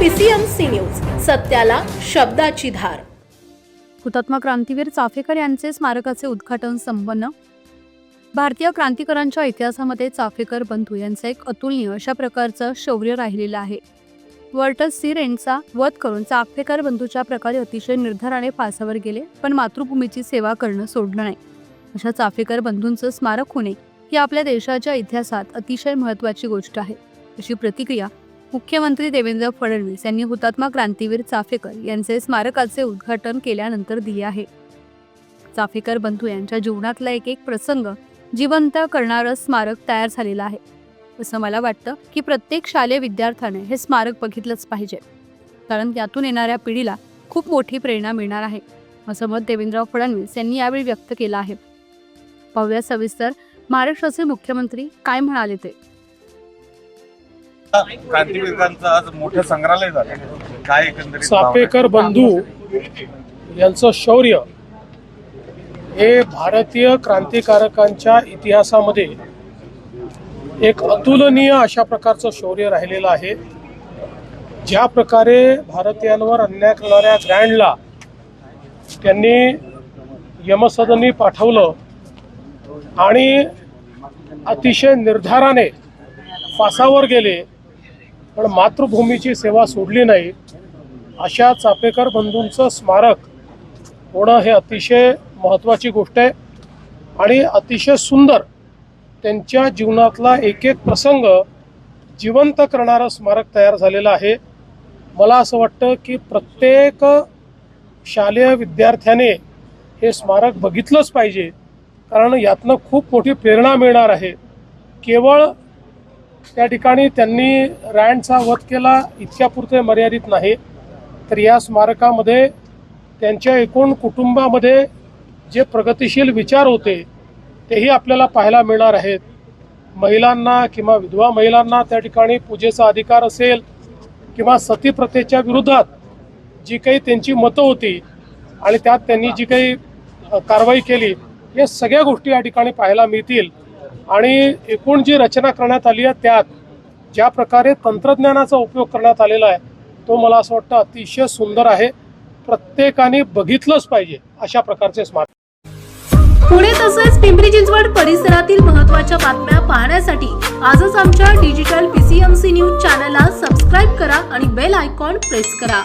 PCMC news. सत्याला शब्दाची धार. हुतात्मा क्रांतीवीर चाफेकर यांचे स्मारकाचे उद्घाटन संपन्न. भारतीय क्रांतिकारांच्या इतिहासामध्ये चाफेकर बंधू यांचं एक अतुलनीय अशा प्रकारचं शौर्य राहिलेलं आहे. वर्टस सीर यांचा वध करून चाफेकर बंधूच्या प्रकारे अतिशय निर्धाराने फासावर गेले पण मातृभूमीची सेवा करणं सोडलं नाही. अशा चाफेकर बंधूंचं स्मारक होणे ही आपल्या देशाच्या इतिहासात अतिशय महत्त्वाची गोष्ट आहे. अशी प्रतिक्रिया मुख्यमंत्री देवेंद्र फडणवीस यांनी हुतात्मा क्रांतीवीर चाफेकर यांचे स्मारकाचे उद्घाटन केल्यानंतर दिले आहे. चाफेकर बंधू यांच्या जीवनातला एक एक प्रसंग जिवंत करणारं स्मारक तयार झालेलं आहे. असं मला वाटतं की प्रत्येक शालेय विद्यार्थ्याने हे स्मारक बघितलंच पाहिजे. कारण त्यातून येणाऱ्या पिढीला खूप मोठी प्रेरणा मिळणार आहे असं मत देवेंद्र फडणवीस यांनी यावेळी व्यक्त केलं आहे. पाहूया सविस्तर महाराष्ट्राचे मुख्यमंत्री काय म्हणाले ते. क्रांतिवीरांचं आज मोठं संग्रहालय झालं. काय एकंदरीत चापेकर बंधू यांचं शौर्य हे भारतीय क्रांतिकारकांच्या इतिहासामध्ये एक अतुलनीय अशा प्रकारचं शौर्य राहिलेलं आहे. ज्या प्रकारे भारतीयांवर अन्याय करणाऱ्या ग्रँडला त्यांनी यमसदनी पाठवलं आणि अतिशय निर्धाराने फासावर गेले पण मातृभूमीची सेवा सोडली नाही अशा चापेकर बंधूंचं स्मारक होणं हे अतिशय महत्त्वाची गोष्ट आहे. आणि अतिशय सुंदर त्यांच्या जीवनातला एक एक प्रसंग जिवंत करणारं स्मारक तयार झालेलं आहे. मला असं वाटतं की प्रत्येक शालेय विद्यार्थ्याने हे स्मारक बघितलंच पाहिजे. कारण यातनं खूप मोठी प्रेरणा मिळणार आहे. केवळ त्या ठिकाणी त्यांनी रँडचा वध केला इतक्यापुरते मर्यादित नाही. तर या स्मारकामध्ये त्यांच्या एकूण कुटुंबामध्ये जे प्रगतिशील विचार होते तेही आपल्याला पाहायला मिळणार आहेत. महिलांना किंवा विधवा महिलांना त्या ठिकाणी पूजेचा अधिकार असेल किंवा सतीप्रथेच्या विरोधात जी काही त्यांची मतं होती आणि त्यात त्यांनी जी काही कारवाई केली या सगळ्या गोष्टी या ठिकाणी पाहायला मिळतील. आणि एकूण जी रचना करण्यात आली आहे त्यात ज्या प्रकारे तंत्रज्ञानाचा उपयोग करण्यात आलेला आहे तो मला असं वाटतं अतिशय सुंदर आहे. प्रत्येकाने बघितलंच पाहिजे अशा प्रकारचे स्मार्ट पुणे तसेच पिंपरी चिंचवड परिसरातील महत्त्वाच्या बातम्या पाहण्यासाठी आजच आमच्या डिजिटल पीसीएमसी न्यूज चॅनलला सबस्क्राईब करा आणि बेल आयकॉन प्रेस करा.